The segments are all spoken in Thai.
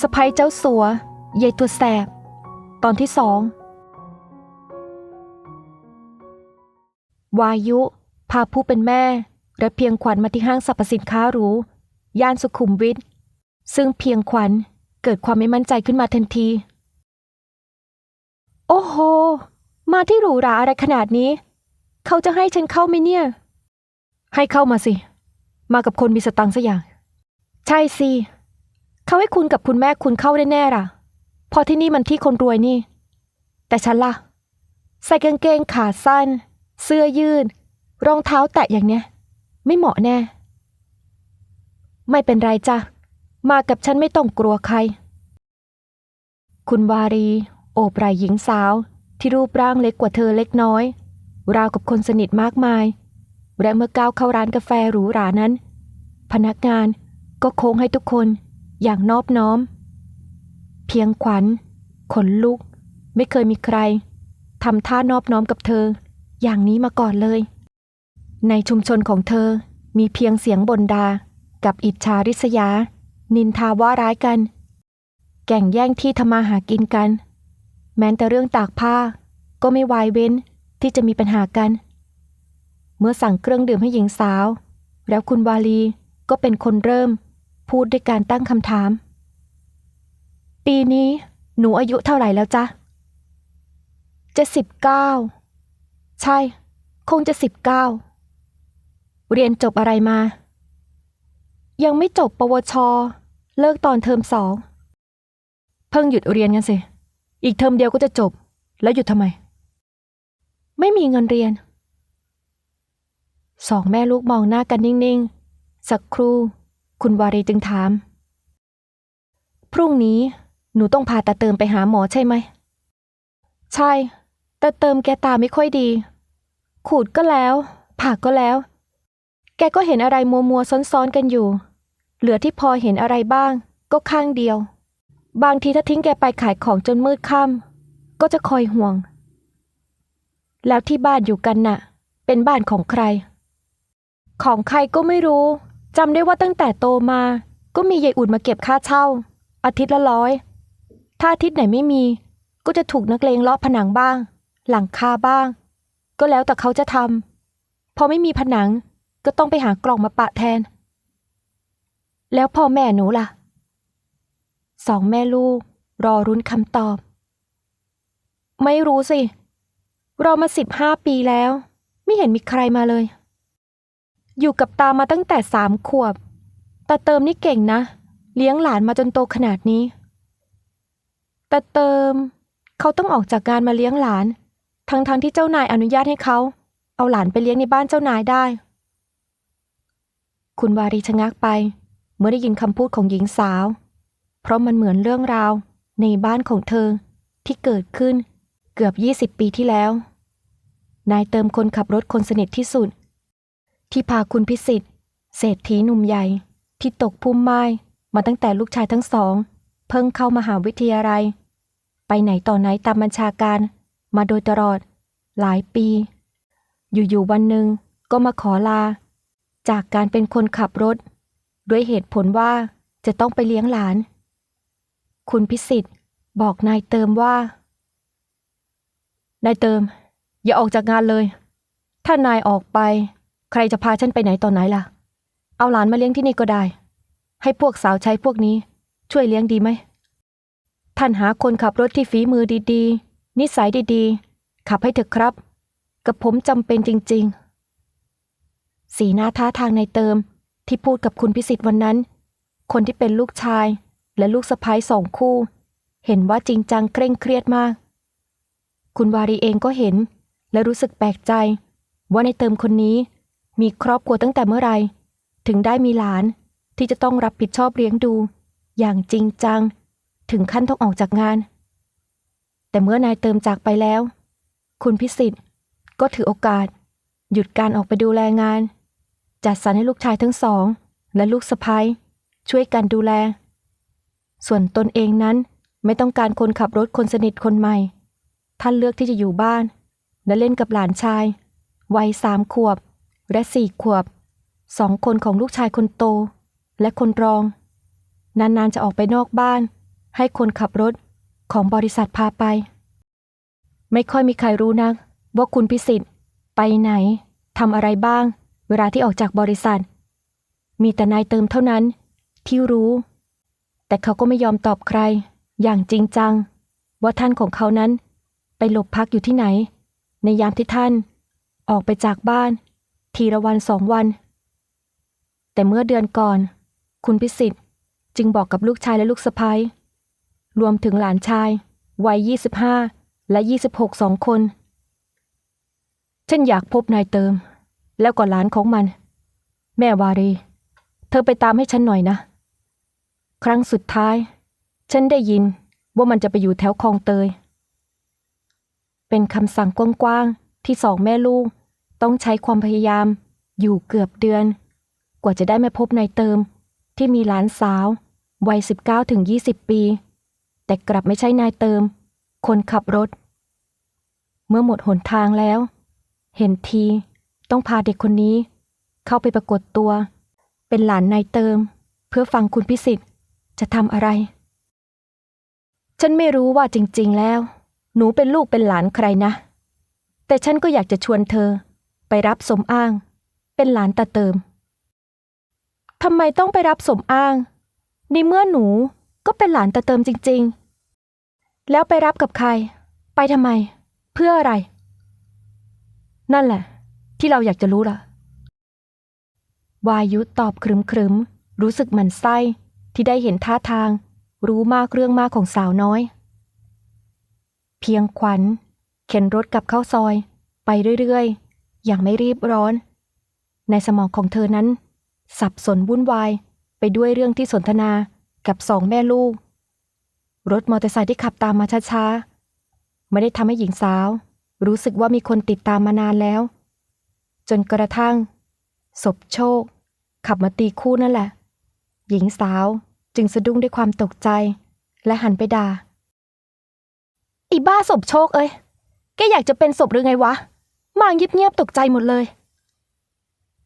สะพ้ยเจ้าสัวใหญ่ตัวแสบ ตอนที่สอง วายุ พาผู้เป็นแม่ และเพียงขวัญมาที่ห้างสรรพสินค้าหรู ย่านสุขุมวิท ซึ่งเพียงขวัญเกิดความไม่มั่นใจขึ้นมาทันที โอ้โห มาที่หรูหราอะไรขนาดนี้ เขาจะให้ฉันเข้าไหมเนี่ย ให้เข้ามาสิ มากับคนมีสตังค์สัอย่าง ใช่สิ เขาให้คุณกับคุณแม่คุณเข้าได้แน่ล่ะ พอที่นี่มันที่คนรวยนี่ แต่ฉันล่ะ ใส่กางเกงขาสั้น เสื้อยืด รองเท้าแตะอย่างเนี้ย ไม่เหมาะแน่ ไม่เป็นไรจ้ะ มากับฉันไม่ต้องกลัวใคร คุณวารี โอบไหล่หญิงสาว ที่รูปร่างเล็กกว่าเธอเล็กน้อย ราวกับคนสนิทมากมาย และเมื่อก้าวเข้าร้านกาแฟหรูหรานั้น พนักงานก็โค้งให้ทุกคน อย่างนอบน้อม เพียงขวัญขนลุก ไม่เคยมีใครทำท่านอบน้อมกับเธอ อย่างนี้มาก่อนเลย ในชุมชนของเธอมีเพียงเสียงบนดา กับอิจฉาริษยา นินทาว่าร้ายกัน แก่งแย่งที่ทำมาหากินกัน แม้แต่เรื่องตากผ้า ก็ไม่วายเว้นที่จะมีปัญหากัน เมื่อสั่งเครื่องดื่มให้หญิงสาว แล้วคุณวาลีก็เป็นคนเริ่ม พูดด้วยการตั้งคำถาม ปีนี้หนูอายุเท่าไหร่แล้วจ๊ะจะสิบเก้าใช่ คงจะสิบเก้าเรียนจบอะไรมา ยังไม่จบปวช เลิกตอนเทอมสอง เพิ่งหยุดเรียนกันสิ อีกเทอมเดียวก็จะจบ แล้วหยุดทำไม ไม่มีเงินเรียน สองแม่ลูกมองหน้ากันนิ่ง ๆ สักครู่ คุณวารีจึงถาม พรุ่งนี้หนูต้องพาตาเติมไปหาหมอใช่ไหม ใช่ แต่เติมแกตาไม่ค่อยดี ขูดก็แล้ว ผ่าก็แล้ว แกก็เห็นอะไรมัวมัวซ้อนๆกันอยู่ เหลือที่พอเห็นอะไรบ้าง ก็ข้างเดียว บางทีถ้าทิ้งแกไปขายของจนมืดค่ำก็จะคอยห่วง แล้วที่บ้านอยู่กันน่ะ เป็นบ้านของใคร ของใครก็ไม่รู้ จำได้ว่าตั้งแต่โตมา ก็มียายอุ่นมาเก็บค่าเช่า อาทิตย์ละร้อย ถ้าอาทิตย์ไหนไม่มี ก็จะถูกนักเลงเลาะผนังบ้าง หลังคาบ้าง ก็แล้วแต่เขาจะทำพอไม่มีผนังก็ต้องไปหากล่องมาปะแทน แล้วพ่อแม่หนูล่ะ สองแม่ลูก รอรุ้นคำตอบ ไม่รู้สิ รอมาสิบห้าปีแล้ว ไม่เห็นมีใครมาเลย อยู่กับตามาตั้งแต่สามขวบ ตาเติมนี่เก่งนะ เลี้ยงหลานมาจนโตขนาดนี้ ตาเติม เขาต้องออกจากงานมาเลี้ยงหลาน ทั้งๆทที่เจ้านายอนุญาตให้เขา เอาหลานไปเลี้ยงในบ้านเจ้านายได้ คุณวารีชะงักไป เมื่อได้ยินคำพูดของหญิงสาว เพราะมันเหมือนเรื่องราว ในบ้านของเธอที่เกิดขึ้นเกือบ 20 ปีที่แล้ว นายเติมคนขับรถคนสนิทที่สุด ที่พาคุณพิสิทธิ์เศรษฐีหนุ่มใหญ่ ที่ตกพุ่มไม้มาตั้งแต่ลูกชายทั้งสอง เพิ่งเข้ามหาวิทยาลัย ไปไหนต่อไหนตามบัญชาการ มาโดยตลอด หลายปี อยู่ๆวันหนึ่งก็มาขอลา จากการเป็นคนขับรถ ด้วยเหตุผลว่าจะต้องไปเลี้ยงหลาน คุณพิสิทธิ์บอกนายเติมว่า นายเติม อย่าออกจากงานเลย ถ้านายออกไป ใครจะพาฉันไปไหนตอนไหนล่ะ เอาหลานมาเลี้ยงที่นี่ก็ได้ ให้พวกสาวใช้พวกนี้ ช่วยเลี้ยงดีไหม ท่านหาคนขับรถที่ฝีมือดีๆ นิสัยดีๆ ขับให้เถอะครับ กับผมจำเป็นจริง ๆ สีหน้าท่าทางในเติมที่พูดกับคุณพิสิทธิ์วันนั้น คนที่เป็นลูกชายและลูกสะพ้ายสองคู่ เห็นว่าจริงจังเคร่งเครียดมาก คุณวารีเองก็เห็นและรู้สึกแปลกใจ ว่าในเติมคนนี้ มีครอบครัวตั้งแต่เมื่อไหร่ถึงได้มีหลานที่จะต้องรับผิดชอบเลี้ยงดู อย่างจริงจัง ถึงขั้นต้องออกจากงาน แต่เมื่อนายเติมจากไปแล้ว คุณพิสิทธิ์ก็ถือโอกาส หยุดการออกไปดูแลงาน จัดสรรให้ลูกชายทั้งสอง และลูกสะพ้ยช่วยกันดูแล ส่วนตนเองนั้นไม่ต้องการคนขับรถคนสนิทคนใหม่ ท่านเลือกที่จะอยู่บ้าน และเล่นกับหลานชาย วัยสามขวบ และสี่ขวบสองคนของลูกชายคนโต และคนรอง นานๆจะออกไปนอกบ้าน ให้คนขับรถของบริษัทพาไป ไม่ค่อยมีใครรู้นัก ว่าคุณพิสิทธิ์ไปไหนทำอะไรบ้าง เวลาที่ออกจากบริษัท มีแต่นายเติมเท่านั้นที่รู้ แต่เขาก็ไม่ยอมตอบใคร อย่างจริงจัง ว่าท่านของเขานั้น ไปหลบพักอยู่ที่ไหน ในยามที่ท่าน ออกไปจากบ้าน ทีละวันสองวัน แต่เมื่อเดือนก่อน คุณพิสิทธิ์จึงบอกกับลูกชายและลูกสะพ้ยรวมถึงหลานชาย วัย 25 และ 26สองคน ฉันอยากพบนายเติม แล้วก็หลานของมัน แม่วารี เธอไปตามให้ฉันหน่อยนะ ครั้งสุดท้าย ฉันได้ยินว่ามันจะไปอยู่แถวคลองเตย เป็นคำสั่งกว้างๆที่สองแม่ลูก ต้องใช้ความพยายาม อยู่เกือบเดือน กว่าจะได้มาพบนายเติม ที่มีหลานสาว วัย 19ถึง20 ปี แต่กลับไม่ใช่นายเติม คนขับรถ เมื่อหมดหนทางแล้ว เห็นที ต้องพาเด็กคนนี้ เข้าไปปรากฏตัว เป็นหลานนายเติม เพื่อฟังคุณพิสิทธิ์จะทำอะไร ฉันไม่รู้ว่าจริง ๆ แล้ว หนูเป็นลูกเป็นหลานใครนะ แต่ฉันก็อยากจะชวนเธอ ไปรับสมอ้าง เป็นหลานตาเติมทำไมต้องไปรับสมอ้าง ในเมื่อหนูก็เป็นหลานตาเติมจริง ๆ แล้วไปรับกับใคร ไปทำไม เพื่ออะไร นั่นแหละ ที่เราอยากจะรู้ล่ะ วายุตอบครึมครึมๆรู้สึกหมันไส้ที่ได้เห็นท่าทาง รู้มากเรื่องมากของสาวน้อย เพียงขวัญ เข็นรถกลับเข้าซอย ไปเรื่อย ๆ อย่างไม่รีบร้อน ในสมองของเธอนั้น สับสนวุ่นวายไปด้วยเรื่องที่สนทนากับสองแม่ลูก รถมอเตอร์ไซค์ที่ขับตามมาช้าๆ ไม่ได้ทำให้หญิงสาว รู้สึกว่ามีคนติดตามมานานแล้ว จนกระทั่ง ศพโชค ขับมาตีคู่นั่นแหละ หญิงสาวจึงสะดุ้งด้วยความตกใจ และหันไปด่าอีบ้าศพโชคเอ้ย แกอยากจะเป็นศพหรือไงวะ มางเงียบๆตกใจหมดเลย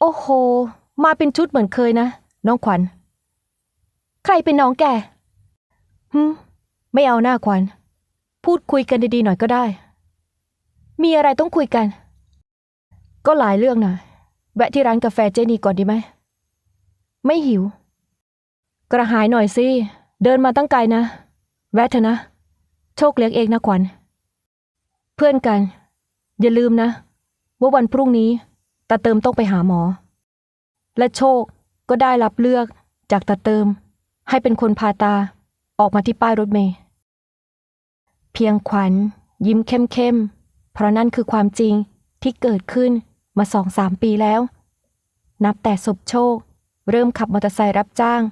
โอ้โห มาเป็นชุดเหมือนเคยนะ น้องขวัญ ใครเป็นน้องแกฮึไม่เอาหน้าขวัญ พูดคุยกันดีๆหน่อยก็ได้ มีอะไรต้องคุยกัน ก็หลายเรื่องนะแวะที่ร้านกาแฟเจนีก่อนดีไหม ไม่หิว กระหายหน่อยสิ เดินมาตั้งไกลนะ แวะเถอะนะ โชคเลี้ยงเองนะขวัญ เพื่อนกัน อย่าลืมนะ ว่าวันพรุ่งนี้ตาเติมต้องไปหาหมอ และโชคก็ได้รับเลือกจากตาเติม ให้เป็นคนพาตาออกมาที่ป้ายรถเมล์เพียงขวัญ ยิ้มเข้มๆเพราะนั่นคือความจริงที่เกิดขึ้นมาสองสามปีแล้ว นับแต่ศพโชค เริ่มขับมอเตอร์ไซค์รับจ้าง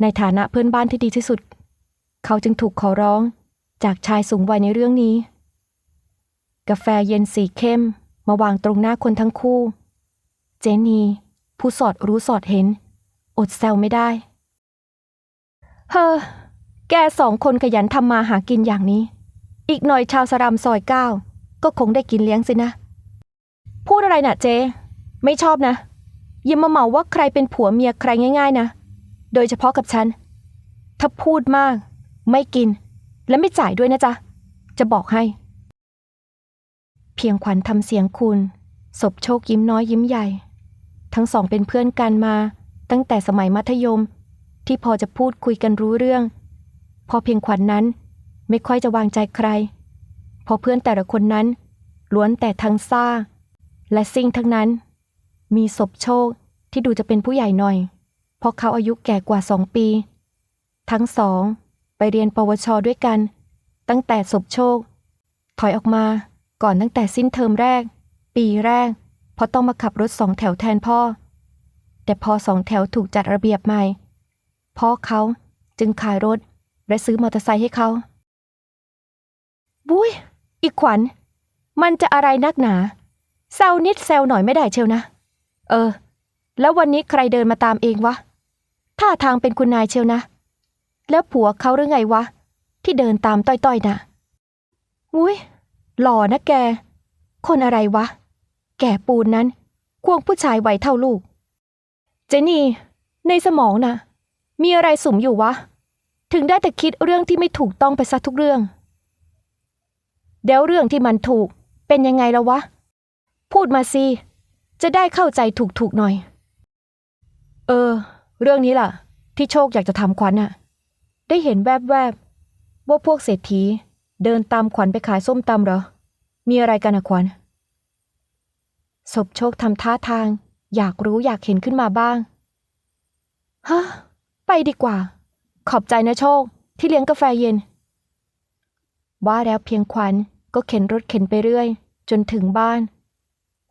ในฐานะเพื่อนบ้านที่ดีที่สุด เขาจึงถูกขอร้องจากชายสูงวัยในเรื่องนี้ กาแฟเย็นสีเข้ม มาวางตรงหน้าคนทั้งคู่ เจนี ผู้สอดรู้สอดเห็น อดแซวไม่ได้ เฮ้อ แกสองคนขยันทำมาหากินอย่างนี้ อีกหน่อยชาวสรามซอยเก้าก็คงได้กินเลี้ยงสินะ พูดอะไรน่ะเจ๊ไม่ชอบนะอย่ามาเหมาว่าใครเป็นผัวเมียใครง่าย ๆ นะ โดยเฉพาะกับฉัน ถ้าพูดมาก ไม่กิน และไม่จ่ายด้วยนะจ๊ะ จะบอกให้ เพียงขวัญทำเสียงคุณ ศพโชคยิ้มน้อยยิ้มใหญ่ ทั้งสองเป็นเพื่อนกันมา ตั้งแต่สมัยมัธยม ที่พอจะพูดคุยกันรู้เรื่อง พอเพียงขวัญนนั้นไม่ค่อยจะวางใจใครเพอเพื่อนแต่ละคนนั้น ล้วนแต่ทั้งซ่า และซิ่งทั้งนั้น มีศพโชคที่ดูจะเป็นผู้ใหญ่หน่อย เพราะเขาอายุแก่กว่าสองปี ทั้งสอง ไปเรียนปวชด้วยกัน ตั้งแต่ศพโชค ถอยออกมา ก่อนตั้งแต่สิ้นเทอมแรก ปีแรก เพราะต้องมาขับรถสองแถวแทนพ่อ แต่พอสองแถวถูกจัดระเบียบใหม่ พ่อเขาจึงขายรถ และซื้อมอเตอร์ไซค์ให้เขาบุ้ย อีกขวัญ มันจะอะไรนักหนาแซวนิดแซวหน่อยไม่ได้เชียวนะ เออ แล้ววันนี้ใครเดินมาตามเองวะ ท่าทางเป็นคุณนายเชียวนะ แล้วผัวเขาหรือไงวะ ที่เดินตามต้อยๆน่ะอุ้ย หล่อนะแก คนอะไรวะ แก่ปูนนั้น ควงผู้ชายไวเท่าลูก เจนี่ ในสมองน่ะ มีอะไรสุมอยู่วะ ถึงได้แต่คิดเรื่องที่ไม่ถูกต้องไปซะทุกเรื่อง เดี๋ยวเรื่องที่มันถูกเป็นยังไงแล้ววะ พูดมาสิจะได้เข้าใจถูกๆหน่อย เออ เรื่องนี้ล่ะ ที่โชคอยากจะทำขวัญน่ะ ได้เห็นแวบๆบว่าพวกเศรษฐี เดินตามขวัญไปขายส้มตำเหรอ มีอะไรกันอะขวัญศพโชคทำท่าทาง อยากรู้อยากเห็นขึ้นมาบ้าง ฮะ ไปดีกว่า ขอบใจนะโชค ที่เลี้ยงกาแฟเย็น ว่าแล้วเพียงขวัญก็เข็นรถเข็นไปเรื่อย จนถึงบ้าน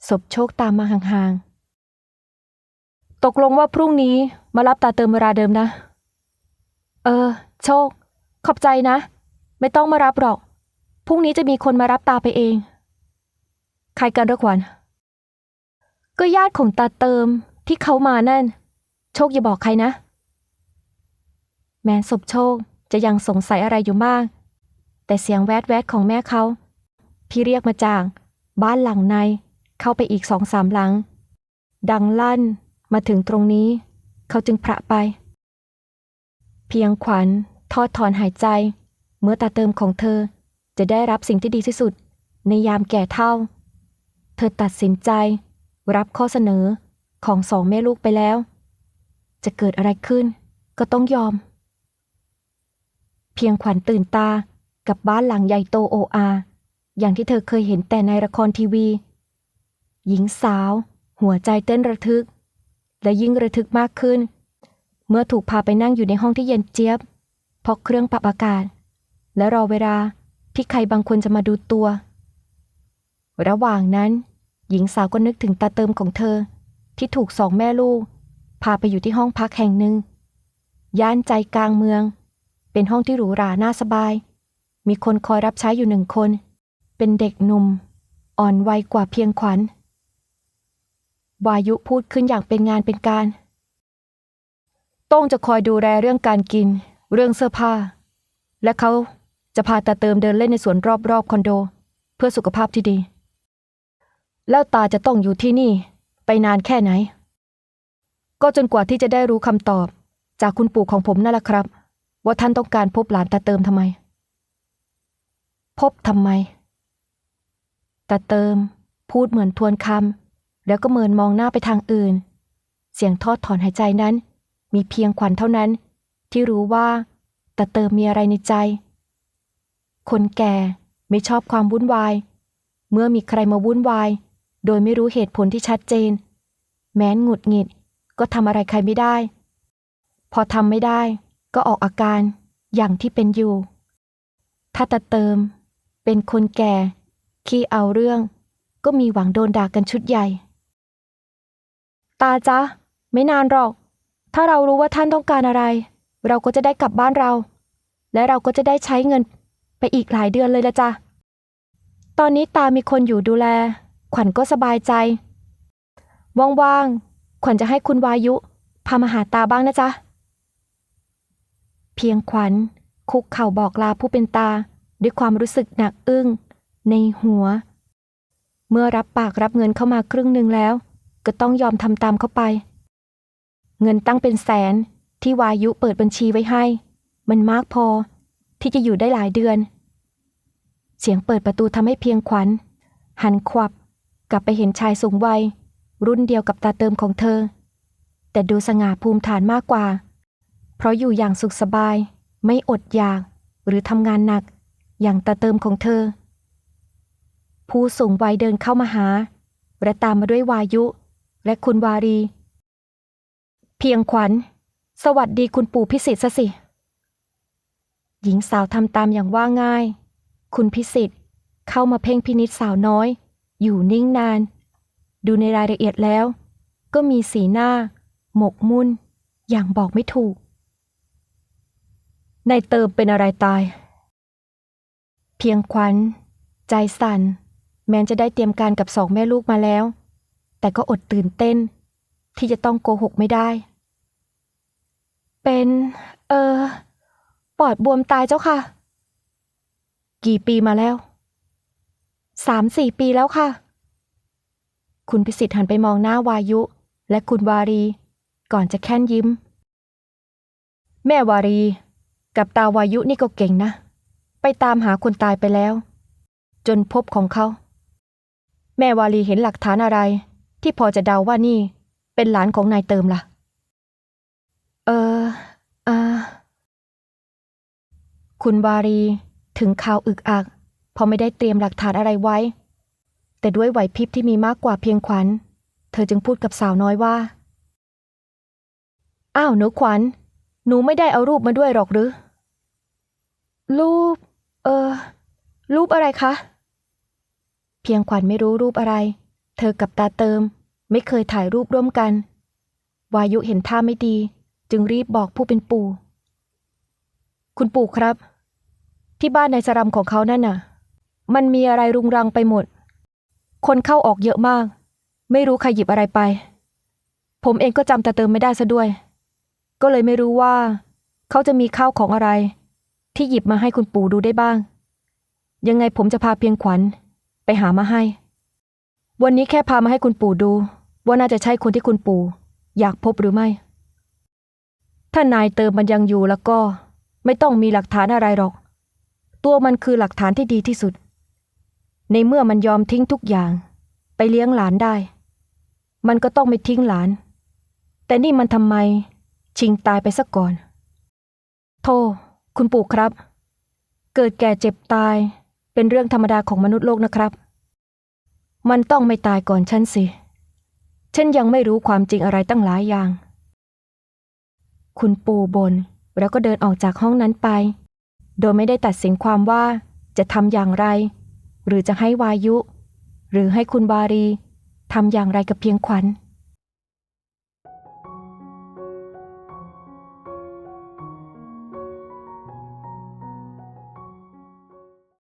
ศพโชคตามมาห่างๆ ตกลงว่าพรุ่งนี้มารับตาเติมเวลาเดิมนะ เออ โชค ขอบใจนะ ไม่ต้องมารับหรอก พรุ่งนี้จะมีคนมารับตาไปเอง ใครกันเหรอขวัญ ก็ญาติของตาเติมที่เขามานั่น โชคอย่าบอกใครนะ แม้ศพโชคจะยังสงสัยอะไรอยู่มากแต่เสียงแวดแวดของแม่เขาที่เรียกมาจาก บ้านหลังใน เข้าไปอีกสองสามหลัง ดังลั่นมาถึงตรงนี้ เขาจึงพระไป เพียงขวัญทอดถอนหายใจ เมื่อตาเติมของเธอจะได้รับสิ่งที่ดีที่สุด ในยามแก่เท่า เธอตัดสินใจ รับข้อเสนอของสองแม่ลูกไปแล้ว จะเกิดอะไรขึ้นก็ต้องยอม เพียงขวัญตื่นตากับบ้านหลังใหญ่โตโออา อย่างที่เธอเคยเห็นแต่ในละครทีวี หญิงสาว หัวใจเต้นระทึก และยิ่งระทึกมากขึ้น เมื่อถูกพาไปนั่งอยู่ในห้องที่เย็นเจี๊ยบเพราะเครื่องปรับอากาศ และรอเวลาที่ใครบางคนจะมาดูตัว ระหว่างนั้น หญิงสาวก็นึกถึงตาเติมของเธอ ที่ถูกสองแม่ลูก พาไปอยู่ที่ห้องพักแห่งหนึ่ง ย่านใจกลางเมือง เป็นห้องที่หรูหราน่าสบาย มีคนคอยรับใช้อยู่หนึ่งคน เป็นเด็กหนุ่ม อ่อนวัยกว่าเพียงขวัญวายุพูดขึ้นอย่างเป็นงานเป็นการโต้งจะคอยดูแลเรื่องการกิน เรื่องเสื้อผ้า และเขา จะพาตาเติมเดินเล่นในสวนรอบๆคอนโด เพื่อสุขภาพที่ดี แล้วตาจะต้องอยู่ที่นี่ ไปนานแค่ไหน ก็จนกว่าที่จะได้รู้คำตอบ จากคุณปู่ของผมนั่นแหละครับ ว่าท่านต้องการพบหลานตาเติมทำไม พบทำไมตาเติม พูดเหมือนทวนคำแล้วก็เมินมองหน้าไปทางอื่น เสียงทอดถอนหายใจนั้น มีเพียงขวัญเท่านั้น ที่รู้ว่าตาเติมมีอะไรในใจ คนแก่ไม่ชอบความวุ่นวาย เมื่อมีใครมาวุ่นวาย โดยไม่รู้เหตุผลที่ชัดเจน แม้นหงุดหงิดก็ทำอะไรใครไม่ได้ พอทำไม่ได้ก็ออกอาการอย่างที่เป็นอยู่ ถ้าตาเติม เป็นคนแก่ ขี้เอาเรื่อง ก็มีหวังโดนด่ากันชุดใหญ่ ตาจ๊ะ ไม่นานหรอก ถ้าเรารู้ว่าท่านต้องการอะไร เราก็จะได้กลับบ้านเรา และเราก็จะได้ใช้เงิน ไปอีกหลายเดือนเลยละจ้ะ ตอนนี้ตามีคนอยู่ดูแล ขวัญก็สบายใจ ว่างๆ ขวัญจะให้คุณวายุ พามาหาตาบ้างนะจ๊ะ เพียงขวัญ คุกเข่าบอกลาผู้เป็นตา ด้วยความรู้สึกหนักอึ้ง ในหัว เมื่อรับปากรับเงินเข้ามาครึ่งหนึ่งแล้ว ก็ต้องยอมทำตามเข้าไป เงินตั้งเป็นแสนที่วายุเปิดบัญชีไว้ให้ มันมากพอที่จะอยู่ได้หลายเดือน เสียงเปิดประตูทำให้เพียงขวัญ หันขวับ กลับไปเห็นชายสูงวัย รุ่นเดียวกับตาเติมของเธอ แต่ดูสง่าภูมิฐานมากกว่า เพราะอยู่อย่างสุขสบาย ไม่อดอยาก หรือทำงานหนัก อย่างตาเติมของเธอ ผู้สูงวัยเดินเข้ามาหา และตามมาด้วยวายุ และคุณวารี เพียงขวัญ สวัสดีคุณปู่พิสิทธิ์สิ หญิงสาวทำตามอย่างว่าง่าย คุณพิสิทธิ์เข้ามาเพ่งพินิษสาวน้อย อยู่นิ่งนาน ดูในรายละเอียดแล้ว ก็มีสีหน้า หมกมุ่น อย่างบอกไม่ถูกในเติมเป็นอะไรตาย เพียงขวัญ ใจสั่น แม้จะได้เตรียมการกับสองแม่ลูกมาแล้ว แต่ก็อดตื่นเต้น ที่จะต้องโกหกไม่ได้ เป็น เออ ปอดบวมตายเจ้าค่ะ กี่ปีมาแล้ว สามสี่ปีแล้วค่ะ คุณพิสิทธิ์หันไปมองหน้าวายุ และคุณวารี ก่อนจะแค่นยิ้ม แม่วารี กับตาวายุนี่ก็เก่งนะ ไปตามหาคนตายไปแล้ว จนพบของเขา แม่วาลีเห็นหลักฐานอะไร ที่พอจะเดาว่านี่ เป็นหลานของนายเติมล่ะ เอออ่าคุณวารี ถึงข่าวอึกอักเพราะไม่ได้เตรียมหลักฐานอะไรไว้ แต่ด้วยไหวพริบที่มีมากกว่าเพียงขวัญ เธอจึงพูดกับสาวน้อยว่า อ้าวหนูขวัญ หนูไม่ได้เอารูปมาด้วยหรอกหรือ รูป เออ รูปอะไรคะ เพียงขวัญไม่รู้รูปอะไร เธอกับตาเติม ไม่เคยถ่ายรูปร่วมกัน วายุเห็นท่าไม่ดี จึงรีบบอกผู้เป็นปู่ คุณปู่ครับ ที่บ้านในสรัมของเขานั่นน่ะ มันมีอะไรรุงรังไปหมด คนเข้าออกเยอะมาก ไม่รู้ใครหยิบอะไรไป ผมเองก็จำตาเติมไม่ได้ซะด้วย ก็เลยไม่รู้ว่า เขาจะมีข้าวของอะไร ที่หยิบมาให้คุณปู่ดูได้บ้าง ยังไงผมจะพาเพียงขวัญ ไปหามาให้ วันนี้แค่พามาให้คุณปู่ดู ว่าน่าจะใช่คนที่คุณปู่อยากพบหรือไม่ ถ้านายเติมมันยังอยู่แล้วก็ ไม่ต้องมีหลักฐานอะไรหรอก ตัวมันคือหลักฐานที่ดีที่สุด ในเมื่อมันยอมทิ้งทุกอย่าง ไปเลี้ยงหลานได้ มันก็ต้องไม่ทิ้งหลาน แต่นี่มันทำไม ชิงตายไปซะก่อน โทคุณปู่ครับ เกิดแก่เจ็บตาย เป็นเรื่องธรรมดาของมนุษย์โลกนะครับ มันต้องไม่ตายก่อนฉันสิ ฉันยังไม่รู้ความจริงอะไรตั้งหลายอย่าง คุณปู่บนแล้วก็เดินออกจากห้องนั้นไป โดยไม่ได้ตัดสินความว่าจะทำอย่างไร หรือจะให้วายุ หรือให้คุณบารีทำอย่างไรกับเพียงขวัญ